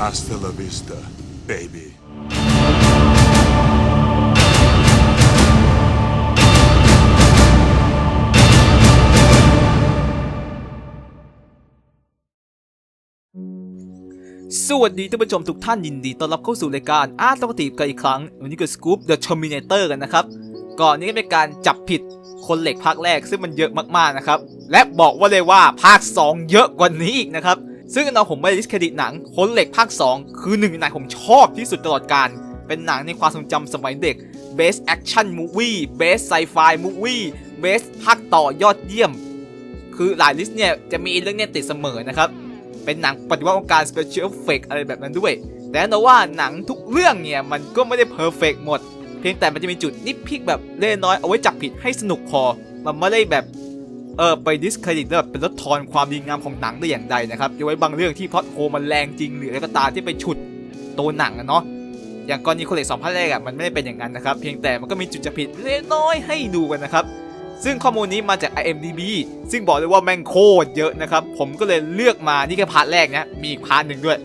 Hasta la vista, baby. สวัสดีท่านผู้ชมทุกท่านยินดีต้อนรับเข้าสู่รายการอาร์ตปกติกันอีกครั้ง วันนี้ก็สกู๊ป The Terminator กันนะครับ ก่อนนี้ก็เป็นการจับผิดคนเหล็กภาคแรกซึ่งมันเยอะมากๆนะครับ และบอกว่าเลยว่าภาค 2 เยอะกว่านี้อีกนะครับ ซึ่งเราผมไม่ดิสเครดิตหนังคนเหล็กภาค 2 คือหนึ่งในหนังผมชอบที่สุดตลอดการ เป็นหนังในความทรงจำสมัยเด็ก Best Action Movie Best Sci-Fi Movie Best ภาคต่อยอดเยี่ยม คือหลายลิสต์เนี่ย จะมีเรื่องเนี้ยติดเสมอนะครับ เป็นหนังปฏิวัติวงการ Special Effect อะไรแบบนั้นด้วย แต่แน่นอนว่าหนังทุกเรื่องเนี่ย มันก็ไม่ได้เพอร์เฟกหมด เพียงแต่มันจะมีจุดนิดพิกแบบเล็กน้อยเอาไว้จับผิดให้สนุกพอมันไม่ได้แบบ เออไปดิสเครดิตแบบเป็นลดทอนความดีงามของหนังได้อย่างใดนะครับยกไว้บางเรื่องที่พล็อตโฮมันแรงจริงหรืออะไรก็ตามที่ไปฉุดตัวหนังอะเนาะอย่างกรณีคนเล็กสองภาคแรกอะมันไม่ได้เป็นอย่างนั้นนะครับ เพียงแต่มันก็มีจุดจับผิดเล็กน้อยให้ดูกันนะครับ ซึ่งข้อมูลนี้มาจาก IMDb ซึ่งบอกเลยว่าแม่งโคตรเยอะนะครับ ผมก็เลยเลือกมานี่แค่พาร์ทแรกนะมีอีกพาร์ทหนึ่งด้วย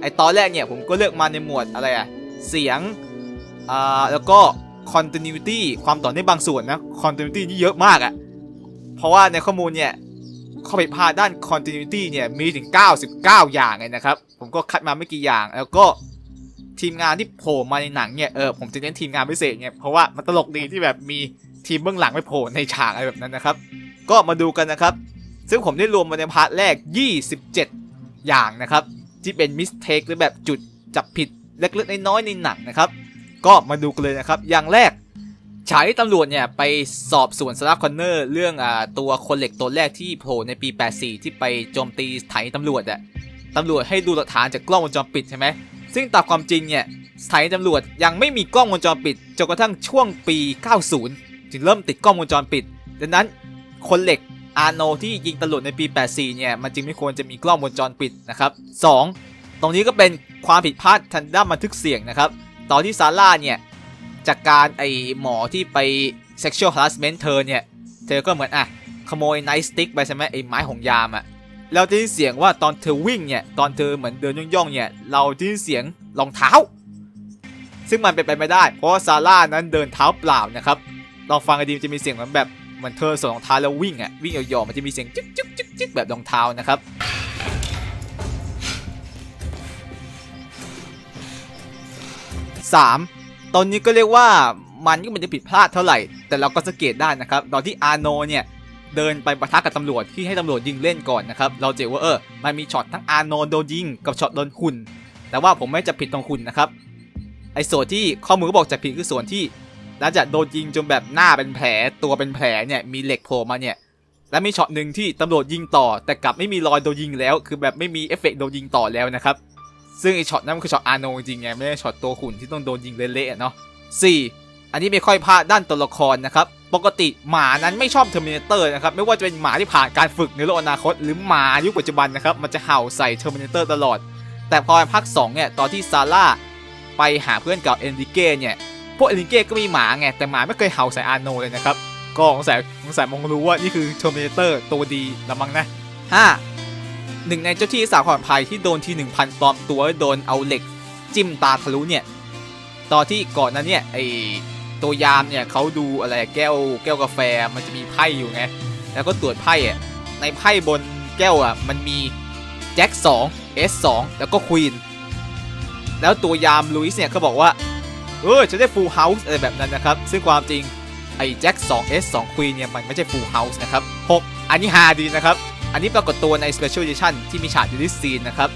ไอตอนแรกเนี่ยผมก็เลือกมาในหมวดอะไรอะเสียงอ่าแล้วก็ continuity ความต่อเนื่องบางส่วนนะ continuity นี่เยอะมากอะ เพราะว่าในข้อมูลเนี่ยข้อผิดพลาดด้าน continuity เนี่ยมีถึง 99 อย่างเลยนะครับ ผมก็คัดมาไม่กี่อย่าง แล้วก็ทีมงานที่โผล่มาในหนังเนี่ยเออผมจะเน้นทีมงานพิเศษเนี่ยเพราะว่ามันตลกดีที่แบบมีทีมเบื้องหลังไปโผล่ในฉากอะไรแบบนั้นนะครับ ก็มาดูกันนะครับ ซึ่งผมได้รวมมาในพาร์ทแรก 27 อย่างนะครับ ที่เป็นมิสเทคหรือแบบจุดจับผิดเล็กๆน้อยๆในหนังนะครับ ก็มาดูกันเลยนะครับ อย่างแรก ฉายตำรวจเนี่ยไปสอบสวนซาร่าคอนเนอร์เรื่องอ่าตัวคนเหล็กตัวแรกที่โผล่ในปี 84 ที่ไปโจมตีสถานีตำรวจอะตำรวจให้ดูหลักฐานจากกล้องวงจรปิดใช่ไหมซึ่งตามความจริงเนี่ยสถานีตำรวจยังไม่มีกล้องวงจรปิดจนกระทั่งช่วงปี 90 จึงเริ่มติดกล้องวงจรปิด ดังนั้นคนเหล็กอาโนที่ยิงตำรวจในปี 84 เนี่ยมันจึงไม่ควรจะมีกล้องวงจรปิดนะครับ 2. ตรงนี้ก็เป็นความผิดพลาดทางด้านบันทึกเสียงนะครับ ตอนที่ซาร่าเนี่ย จากการไอหมอที่ไป sexual harassment เธอเนี่ย เธอก็เหมือนอะขโมยไนท์สติ๊กไปใช่ไหมไอไม้ของยามอะ่ะแล้วได้ยินเสียงว่าตอนเธอวิ่งเนี่ย ตอนเธอเหมือนเดินย่องๆเนี่ย เราได้ยินเสียงรองเท้า ซึ่งมันเป็นไปไม่ได้ เพราะว่าซาร่านั้นเดินเท้าเปล่านะครับลองฟังกันดีมจะมีเสียงเหมือนแบบเหมือนเธอสวมรองเท้าแล้ววิ่งอะวิ่งหยอกๆมันจะมีเสียงจึ๊กจึ๊กจึ๊กจึ๊กแบบรองเท้านะครับ 3. ตอนนี้ก็เรียกว่ามันก็ไม่ได้ผิดพลาดเท่าไหร่ แต่เราก็สังเกตได้นะครับตอนที่อาโนเนี่ยเดินไปปะทะกับตำรวจที่ให้ตำรวจยิงเล่นก่อนนะครับ เราเจอว่าเออ มันมีช็อตทั้งอาโนโดนยิงกับช็อตโดนหุ่นแต่ว่าผมไม่จะผิดตรงหุ่นนะครับ ไอ้ส่วนที่ข้อมูลก็บอกจะผิดคือส่วนที่หลังจากโดนยิงจนแบบหน้าเป็นแผลตัวเป็นแผลเนี่ยมีเหล็กโผล่มาเนี่ย และมีช็อตหนึ่งที่ตำรวจยิงต่อ แต่กลับไม่มีรอยโดนยิงแล้ว คือแบบไม่มีเอฟเฟกต์โดนยิงต่อแล้วนะครับ ซึ่งไอช็อตนั้นมันคือช็อตอาโนจริงไงไม่ใช่ช็อตตัวหุ่นที่ต้องโดนยิงเละๆอะเนาะ 4. อันนี้ไม่ค่อยพลาดด้านตัวละครนะครับ ปกติหมานั้นไม่ชอบเทอร์มินเตอร์นะครับ ไม่ว่าจะเป็นหมาที่ผ่านการฝึกในโลกอนาคต หรือหมายุคปัจจุบันนะครับ มันจะเห่าใส่เทอร์มินเตอร์ตลอด แต่พอภาค2เนี่ย ตอนที่ซาร่าไปหาเพื่อนเก่าเอนริเก้เนี่ย พวกเอนริเก้ก็มีหมาไง แต่หมาไม่เคยเห่าใส่อาโนเลยนะครับ ก็สงสัยสงสัยมองรู้ว่านี่คือเทอร์มินเตอร์ตัวดีละมั้งนะ 5. หนึ่งในเจ้าที่สาวความปลอดภัยที่โดนทีหนึ่งพันปลอมตัวโดนเอาเหล็ก จิ้มตาทะลุเนี่ย ตอนที่ก่อนนั้นเนี่ยไอตัวยามเนี่ยเขาดูอะไรแก้วแก้วกาแฟมันจะมีไพ่อยู่ไง แล้วก็ตรวจไพ่อะในไพ่บนแก้วอะมันมีแจ็ค2 S 2 แล้วก็ควีนแล้วตัวยามลุยส์เนี่ยเขาบอกว่า เออจะได้ฟูลเฮาส์อะไรแบบนั้นนะครับ ซึ่งความจริงไอ้แจ็ค2 S 2 Queen เนี่ยมันไม่ใช่ฟูลเฮาส์นะครับ 6 อันนี้ฮาดีนะครับ อันนี้ปรากฏตัวใน Special Edition ที่มีฉากยูนิซีนนะครับ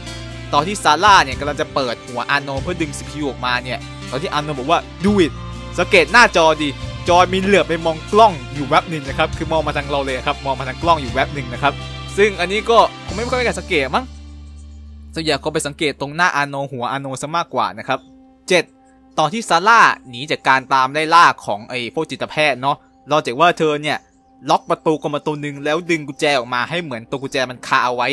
ตอนที่ซาร่าเนี่ยกำลังจะเปิดหัวอานโนเพื่อดึง CPU ออกมาเนี่ย ตอนที่อานโนบอกว่า do it สังเกตหน้าจอดิจอมีเหลือบไปมองกล้องอยู่แวบหนึ่งนะครับ คือมองมาทางเราเลยครับ มองมาทางกล้องอยู่แวบหนึ่งนะครับ ซึ่งอันนี้ก็คงไม่ค่อยมีการสังเกตมั้งส่วนใหญ่ก็ไปสังเกตตรงหน้าอานโนหัวอานโนซะมากกว่านะครับ 7. ตอนที่ซาร่าหนีจากการตามไล่ล่าของไอ้พวกจิตแพทย์เนาะเราจากว่าเธอเนี่ย ล็อกประตูกลประตูหนึ่งแล้วดึงกุญแจออกมาให้เหมือนตัวกุญแจมันคาเอาไว้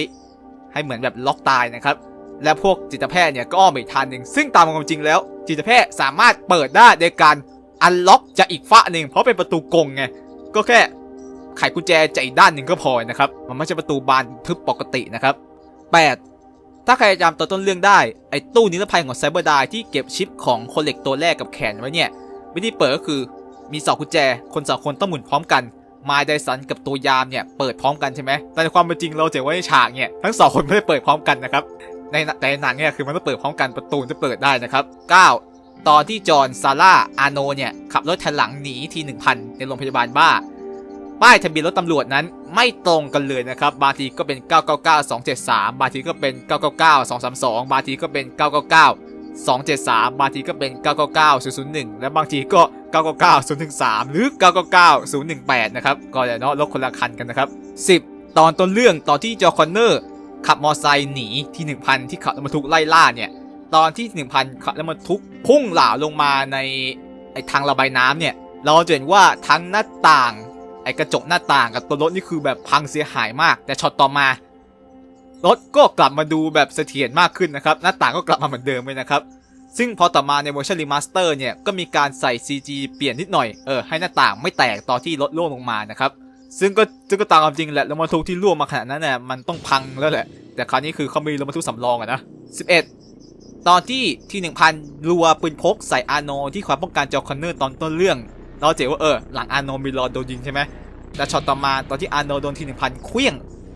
ให้เหมือนแบบล็อกตายนะครับ และพวกจิตแพทย์เนี่ยก็อ้อมอีกทางหนึ่งซึ่งตามความจริงแล้ว จิตแพทย์สามารถเปิดได้โดยการอันล็อกจากอีกฝ้าหนึ่งเพราะเป็นประตูกงไงก็แค่ไขกุญแจจากอีกด้านหนึ่งก็พอนะครับ มันไม่ใช่ประตูบานทึบปกตินะครับ 8. ถ้าใครจำตัวต้นเรื่องได้ไอ้ตู้นิรภัยของไซเบอร์ไดที่เก็บชิปของคนเหล็กตัวแรกกับแขนไว้เนี่ยวิธีเปิดก็คือมีสองกุญแจคนสองคนต้องหมุนพร้อมกัน มายไดสันกับตัวยามเนี่ยเปิดพร้อมกันใช่ไหมแต่ในความเป็นจริงเราเจอว่าในฉากเนี่ยทั้งสองคนไม่ได้เปิดพร้อมกันนะครับในแต่ในหนังเนี่ยคือมันต้องเปิดพร้อมกันประตูจะเปิดได้นะครับ 9 ตอนที่จอห์นซาร่าอาโนเนี่ยขับรถแทนหลังหนีที1000 ในโรงพยาบาลบ้า ป้ายทะเบียนรถตำรวจนั้นไม่ตรงกันเลยนะครับ บางทีก็เป็น 999 273 บางทีก็เป็น 999 232 บางทีก็เป็น 999 273 บางทีก็เป็น 999 001 และบางทีก็ 999 013 หรือ 999 018 นะครับ ก็เดี๋ยวเนาะรถคนละคันกันนะครับ 10 ตอนต้นเรื่องตอนที่จอคอนเนอร์ ขับมอไซค์หนีที่ 1000 ที่ขับรถบรรทุกไล่ล่าเนี่ย ตอนที่ 1000 ขับรถบรรทุกพุ่งหล่าลงมาในไอ้ทางระบายน้ำเนี่ย เราจะเห็นว่าทั้งหน้าต่าง ไอ้กระจกหน้าต่างกับตัวรถนี่คือแบบพังเสียหายมาก แต่ช็อตต่อมา รถก็กลับมาดูแบบเสถียรมากขึ้นนะครับ หน้าต่างก็กลับมาเหมือนเดิมเลยนะครับ ซึ่งพอต่อมาในเวอร์ชันรีมาสเตอร์เนี่ย ก็มีการใส่ CG เปลี่ยนนิดหน่อย เออ ให้หน้าต่างไม่แตกตอนที่รถล่วงลงมานะครับ ซึ่งก็ซึ่งก็ตามความจริงแหละรถบรรทุกที่ล่วงมาขนาดนั้นเนี่ยมันต้องพังแล้วแหละ แต่คราวนี้คือเขามีรถบรรทุกสำรองอะนะ11 ตอนที่ที่หนึ่งพันรัวปืนพกใส่อาโนที่คอยป้องกันจอคอนเนอร์ตอนต้นเรื่อง เราเจ๋ว่าเออหลังอาโนมีรอโดนยิงใช่ไหมแต่ช็อตต่อมาตอนที่อาโนโดนทีหนึ่งพันเคลี้ยง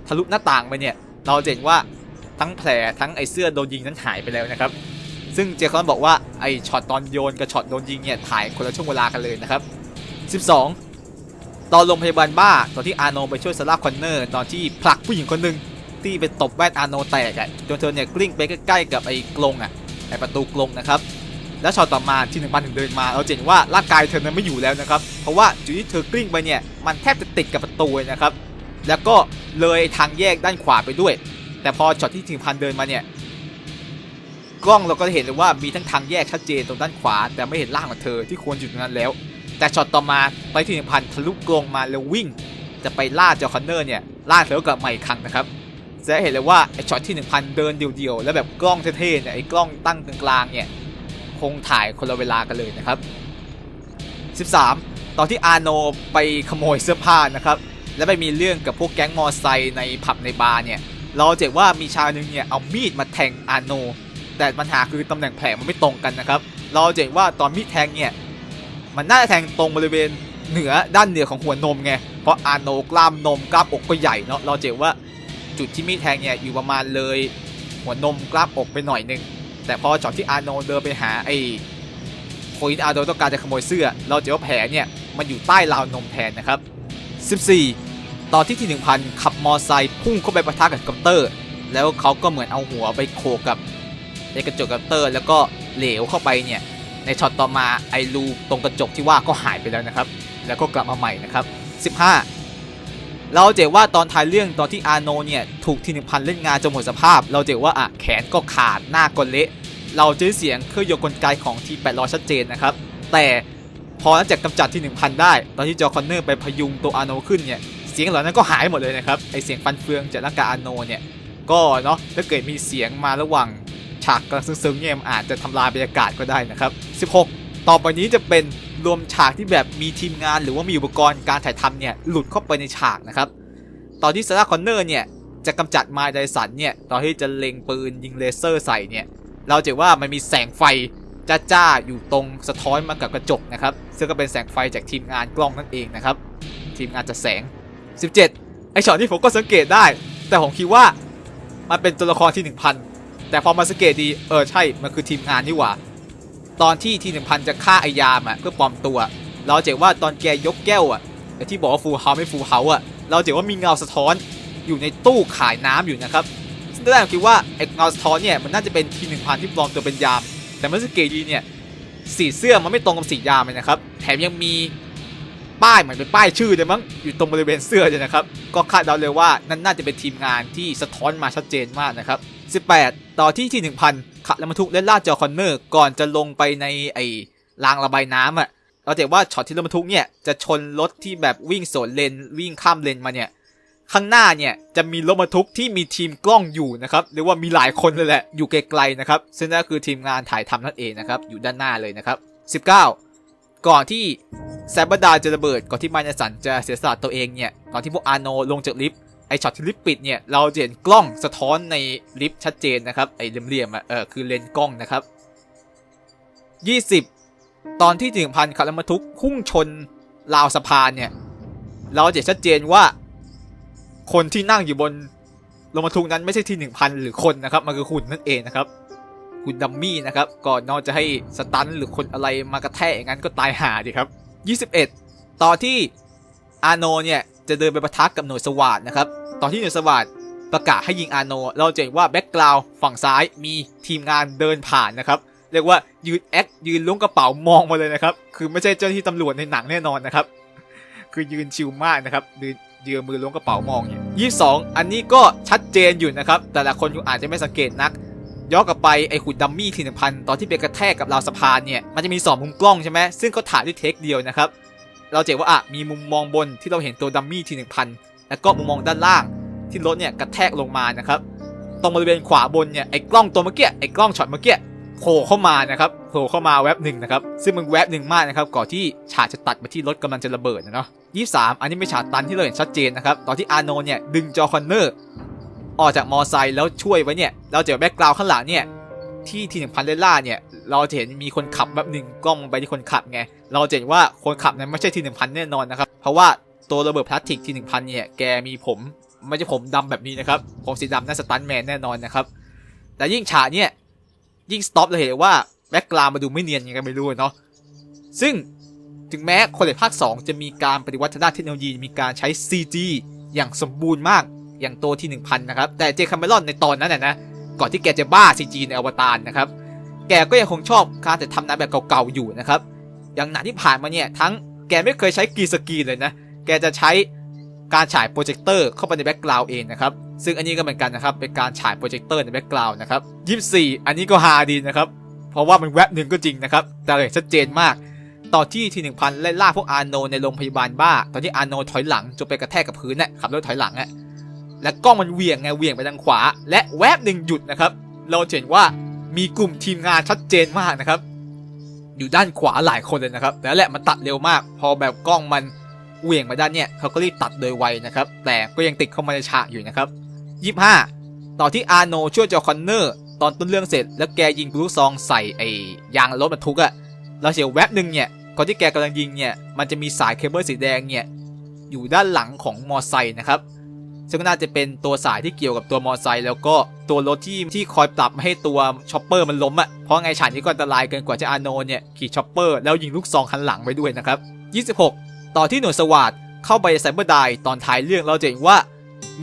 ทะลุหน้าต่างไปเนี่ย เราเห็นว่าทั้งแผลทั้งไอเสื้อโดนยิงนั้นหายไปแล้วนะครับ ซึ่งเจคอนบอกว่าไอช็อตตอนโยนกับช็อตโดนยิงเนี่ยถ่ายคนละช่วงเวลากันเลยนะครับ 12 ตอนโรงพยาบาลบ้าตอนที่อาโนไปช่วยซาร่าคอนเนอร์ตอนที่ผลักผู้หญิงคนหนึ่งที่ไปตบแว่นอาโนแตกอะจนเธอเนี่ยกลิ้งไปใกล้ๆกับไอ้กรงอะไอ้ประตูกรงนะครับแล้วช็อตต่อมาที่หนึ่งพันถึงเดินมาเราเห็นว่าร่างกายเธอนั้นไม่อยู่แล้วนะครับ เพราะว่าจุดที่เธอกลิ้งไปเนี่ยมันแทบจะติดกับประตูนะครับ แล้วก็เลยทางแยกด้านขวาไปด้วย แต่พอช็อตที่ถึงพันเดินมาเนี่ยกล้องเราก็จะเห็นเลยว่ามีทั้งทางแยกชัดเจนตรงด้านขวา แต่ไม่เห็นร่างของเธอที่ควรอยู่ตรงนั้นแล้ว แต่ช็อตต่อมาไปที่หนึ่งพันทะลุกรงมาแล้ววิ่ง จะไปล่าจอคอนเนอร์เนี่ยล่าเธอกับมาอีกครั้งนะครับจะเห็นเลยว่าไอช็อตที่ 1000 เดินเดี่ยวๆ แล้วแบบกล้องเท่ๆเนี่ยไอกล้องตั้งกลางๆเนี่ยคงถ่ายคนละเวลากันเลยนะครับ 13 ตอนที่อาโนไปขโมยเสื้อผ้านะครับ แล้วไปมีเรื่องกับพวกแก๊งมอไซค์ในผับในบาร์เนี่ย เราเห็นว่ามีชายหนึ่งเนี่ยเอามีดมาแทงอาโน แต่ปัญหาคือตำแหน่งแผลมันไม่ตรงกันนะครับ เราเห็นว่าตอนมีดแทงเนี่ย มันน่าจะแทงตรงบริเวณเหนือด้านเหนือของหัวนมไง เพราะอาโนกล้ามนมกล้ามอกก็ใหญ่เนาะ เราเห็นว่าจุดที่มีดแทงเนี่ยอยู่ประมาณเลย หัวนมกล้ามอกไปหน่อยนึง แต่พอจอดที่อาโนเดินไปหาไอ้คนที่อาโนต้องการจะขโมยเสื้อ เราเจะว่าแผลเนี่ยมันอยู่ใต้ราวนมแทนนะครับ 14 ตอนที่ที่ 1000 ขับมอไซค์พุ่งเข้าไปปะทะกับกัปเตอร์ แล้วเขาก็เหมือนเอาหัวไปโขกกับไอ้กระจกกัปเตอร์ แล้วก็เหลวเข้าไปเนี่ย ในช็อตต่อมาไอ้รูตรงกระจกที่ว่าก็หายไปแล้วนะครับ แล้วก็กลับมาใหม่นะครับ 15 เราเจอว่าตอนท้ายเรื่องตอนที่อาโนเนี่ยถูกทีหนึ่งพันเล่นงานจนหมดสภาพ เราเจอว่าอะแขนก็ขาดหน้าก็เละ เราเจอเสียงเครื่องยนต์กลไกของที800ชัดเจนนะครับ แต่พอหลังจากกำจัดที่ 1000 ได้ ตอนที่จอคอนเนอร์ไปพยุงตัวอาโนขึ้นเนี่ย สียงเหล่านั้นก็หายหมดเลยนะครับไอเสียงฟันเฟืองจากร่างกายอาโนเนี่ยก็เนาะถ้าเกิดมีเสียงมาระหว่างฉากกำลังซึ้งๆเนี่ยมันอาจจะทำลายบรรยากาศก็ได้นะครับ 16 ต่อไปนี้จะเป็นรวมฉากที่แบบมีทีมงานหรือว่ามีอุปกรณ์การถ่ายทำเนี่ยหลุดเข้าไปในฉากนะครับ ตอนที่ซาร่าคอนเนอร์เนี่ยจะกำจัดไมล์ไดสันเนี่ยตอนที่จะเล็งปืนยิงเลเซอร์ใส่เนี่ยเราจะว่ามันมีแสงไฟจ้าๆอยู่ตรงสะท้อนมากับกระจกนะครับ ซึ่งก็เป็นแสงไฟจากทีมงานกล้องนั่นเองนะครับ ทีมงานจัดแสง 17 ไอช็อตที่ผมก็สังเกตได้ แต่ผมคิดว่ามันเป็นตัวละครที่ 1000 แต่พอมาสังเกตดี เออใช่ มันคือทีมงานนี่หว่า ตอนที่ที1000จะฆ่าไอยามอะเพื่อปลอมตัว เราเจอว่าตอนแกยกแก้วอะแต่ที่บอกว่าฟูเฮาไม่ฟูเฮาอะ เราเจอว่ามีเงาสะท้อนอยู่ในตู้ขายน้ำอยู่นะครับซึ่งตอนแรกผมคิดว่าไอเงาสะท้อนเนี่ยมันน่าจะเป็นทีหนึ่งพันที่ปลอมตัวเป็นยาม แต่มื่อสังเกตดีเนี่ยสีเสื้อมันไม่ตรงกับสียามเลยนะครับ แถมยังมี ป้ายเหมือนเป็นป้ายชื่อเลยมั้งอยู่ตรงบริเวณเสื้อเลยนะครับ ก็คาดเดาเลยว่านั่นน่าจะเป็นทีมงานที่สะท้อนมาชัดเจนมากนะครับ18 ต่อที่ที่ 1000ขับและบรรทุกเล่นล่าจอคอนเนอร์ก่อนจะลงไปในไอ้รางระบายน้ำอะเราจะเห็นว่าช็อตที่รถบรรทุกเนี่ยจะชนรถที่แบบวิ่งสวนเลนวิ่งข้ามเลนมาเนี่ยข้างหน้าเนี่ยจะมีรถบรรทุกที่มีทีมกล้องอยู่นะครับเรียกว่ามีหลายคนเลยแหละอยู่ไกลๆนะครับซึ่งนั่นคือทีมงานถ่ายทำนั่นเองนะครับอยู่ด้านหน้าเลยนะครับ19 ก่อนที่แซบดาจะระเบิดก่อนที่มายาสันจะเสียสละตัวเองเนี่ยตอนที่พวกอาโนลงจากลิฟต์ไอช็อตที่ลิฟต์ปิดเนี่ยเราจะเห็นกล้องสะท้อนในลิฟต์ชัดเจนนะครับไอเหลี่ยมๆอะเออคือเลนกล้องนะครับ 20 ตอนที่ถึงพันขับรถบรรทุกพุ่งชนราวสะพานเนี่ยเราจะเห็นชัดเจนว่า คนที่นั่งอยู่บนรถบรรทุกนั้นไม่ใช่ที่หนึ่งพันหรือคนนะครับมันคือหุ่นนั่นเองนะครับ หุ่นดัมมี่นะครับก่อนนอกจะให้สตันหรือคนอะไรมากระแทกอย่างนั้นก็ตายหาดิครับ 21 ตอนที่อาโนเนี่ยจะเดินไปประทะกับหน่วยสวาดนะครับตอนที่หน่วยสวาดประกาศให้ยิงอาโน เราจะเห็นว่าแบ็กกราวฝั่งซ้ายมีทีมงานเดินผ่านนะครับเรียกว่ายืนแอคยืนล้วงกระเป๋ามองมาเลยนะครับ คือไม่ใช่เจ้าหน้าที่ตำรวจในหนังแน่นอนนะครับ คือยืนชิลมากนะครับยืนยืนมือล้วงกระเป๋ามองเนี่ยยี่สองอันนี้ก็ชัดเจนอยู่นะครับ แต่ละคนคุณอาจจะไม่สังเกตนัก ย้อนกลับไปไอ้หุ่นดัมมี่ทีหนึ่งพันตอนที่ไปกระแทกกับราวสะพานเนี่ยมันจะมีสองมุมกล้องใช่ไหมซึ่งก็ถ่ายด้วยเทคเดียวนะครับเราจะเห็นว่าอะมีมุมมองบนที่เราเห็นตัวดัมมี่ทีหนึ่งพันแล้วก็มุมมองด้านล่างที่รถเนี่ยกระแทกลงมานะครับตรงบริเวณขวาบนเนี่ยไอ้กล้องตัวเมื่อกี้ไอ้กล้องช็อตเมื่อกี้โผล่เข้ามานะครับโผล่เข้ามาแวบหนึ่งนะครับซึ่งมันแวบหนึ่งมากนะครับก่อนที่ฉากจะตัดมาที่รถกำลังจะระเบิดนะเนาะยี่สามอันนี้เป็นฉากตันที่เราเห็นชัดเจนนะครับตอนที่อาโนเนี่ยดึงจอคอนเนอร์ ออกจากมอไซค์แล้วช่วยไว้เนี่ย เราจะแบ็กกราวข้างหลังเนี่ย ที่ทีหนึ่งพันเลล่าเนี่ย เราจะเห็นมีคนขับแบบหนึ่งกล้องไปที่คนขับไง เราจะเห็นว่าคนขับนั้นไม่ใช่ทีหนึ่งพันแน่นอนนะครับ เพราะว่าตัวระเบิดพลาสติกทีหนึ่งพันเนี่ย แกมีผมไม่ใช่ผมดำแบบนี้นะครับ ผมสีดำน่าสตันแมนแน่นอนนะครับ แต่ยิ่งฉากเนี่ย ยิ่งสต็อปเราเห็นว่าแบ็กกราวมาดูไม่เนียนยังไงไม่รู้เนาะ ซึ่งถึงแม้คนในภาค 2 จะมีการปฏิวัติทางด้านเทคโนโลยีมีการใช้ CG อย่างสมบูรณ์มาก อย่างตัวที่ 1000 นะครับ แต่เจคาเมรอนในตอนนั้นนะนะก่อนที่แกจะบ้า CG ในอวตารนะครับ แกก็ยังคงชอบการแต่ทำหนังแบบเก่าๆอยู่นะครับ อย่างหนังที่ผ่านมาเนี่ยทั้งแกไม่เคยใช้กีสกีเลยนะ แกจะใช้การฉายโปรเจคเตอร์เข้าไปในแบ็กกราวด์เองนะครับ ซึ่งอันนี้ก็เหมือนกันนะครับ เป็นการฉายโปรเจคเตอร์ในแบ็กกราวด์นะครับ24อันนี้ก็ฮาดีนะครับ เพราะว่ามันแวบหนึ่งก็จริงนะครับ แต่เห็นชัดเจนมากตอนที่ทีหนึ่งพันไล่ล่าพวกอาร์โนในโรงพยาบาลบ้า ตอนที่อาร์โนถอยหลังจนไปกระแทกกับพื้นน่ะขับรถถอยหลังอะ และกล้องมันเวียงไงเวียงไปทางขวา และแวบหนึ่งหยุดนะครับ เราเห็นว่ามีกลุ่มทีมงานชัดเจนมากนะครับ อยู่ด้านขวาหลายคนเลยนะครับ แต่นั่นแหละมันตัดเร็วมาก พอแบบกล้องมันเวียงมาด้านเนี่ยเขาก็รีบตัดโดยไวนะครับ แต่ก็ยังติดเข้ามาในฉากอยู่นะครับยี่ห้าตอนที่อาร์โนช่วยจอคอนเนอร์ตอนต้นเรื่องเสร็จ แล้วแกยิงบลูซองใส่ไอ้ยางรถบรรทุกอะเราเสียวแวบหนึ่งเนี่ยก่อนที่แกกำลังยิงเนี่ยมันจะมีสายเคเบิลสีแดงเนี่ยอยู่ด้านหลังของมอไซค์นะครับ ซึ่งก็น่าจะเป็นตัวสายที่เกี่ยวกับตัวมอไซค์แล้วก็ตัวรถที่ที่คอยปรับม่ให้ตัวช็อปเปอร์มันล้มอะ่ะเพราะไงฉากนี้ก็อันตรายเกินกว่าจะอาโนเนี่ยขี่ช็อปเปอร์แล้วยิงลูกซองคันหลังไปด้วยนะครับ 26ตอนที่หน่วยสวัสดเข้าไปไซเบอร์ไดตอนท้ายเรื่องเราจะเห็นว่า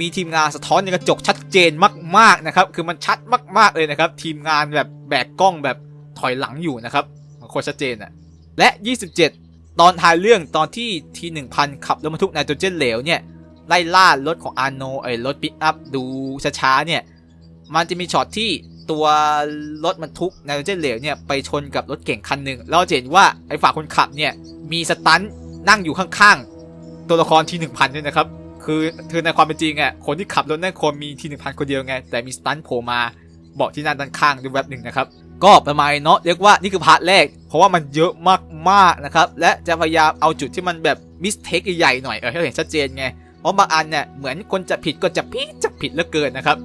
มีทีมงานสะท้อนในกระจกชัดเจนมากๆนะครับคือมันชัดมากๆเลยนะครับทีมงานแบบแบกกล้องแบบถอยหลังอยู่นะครับโคตรชัดเจนอะและ 27 ตอนท้ายเรื่องตอนที่ที1000 ขับรถบรรทุกไนโตรเจนเหลวเนี่ย ไล่ล่ารถของอาโนไอ้รถปิกอัพดูช้าๆเนี่ย มันจะมีช็อตที่ตัวรถบรรทุกไนโตรเจนเหลวเนี่ยไปชนกับรถเก่งคันหนึ่งเราจะเห็นว่าไอ้ฝ่าคนขับเนี่ยมีสตันนั่งอยู่ข้างๆ ตัวละครทีหนึ่งพันด้วยนะครับ คือคือในความเป็นจริงอะคนที่ขับรถนั่นคนมีทีหนึ่งพันคนเดียวไง แต่มีสตันโผล่มาบอกที่หน้าด้านข้างด้วยแวบหนึ่งนะครับ ก็ประมาณเนาะเรียกว่านี่คือพาร์ทแรก เพราะว่ามันเยอะมากๆนะครับ และจะพยายามเอาจุดที่มันแบบมิสเทคใหญ่ๆหน่อยเออให้เห็นชัดเจนไง เพราะบางอันเนี่ยเหมือนคนจะผิดก็จะผิดจะผิดเหลือเกินนะครับ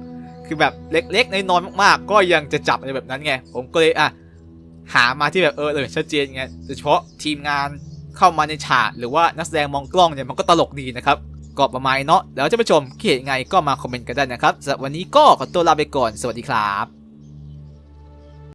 คือแบบเล็กๆน้อยๆมากๆ ก็ยังจะจับในแบบนั้นไง ผมก็เลยอะหามาที่แบบเออเลยชัดเจนไงโดยเฉพาะทีมงานเข้ามาในฉากหรือว่านักแสดงมองกล้องเนี่ยมันก็ตลกดีนะครับก็ประมาณเนาะแล้วจะไปชมคิดเห็นยังไงก็มาคอมเมนต์กันได้นะครับสำหรับวันนี้ก็ขอตัวลาไปก่อนสวัสดีครับ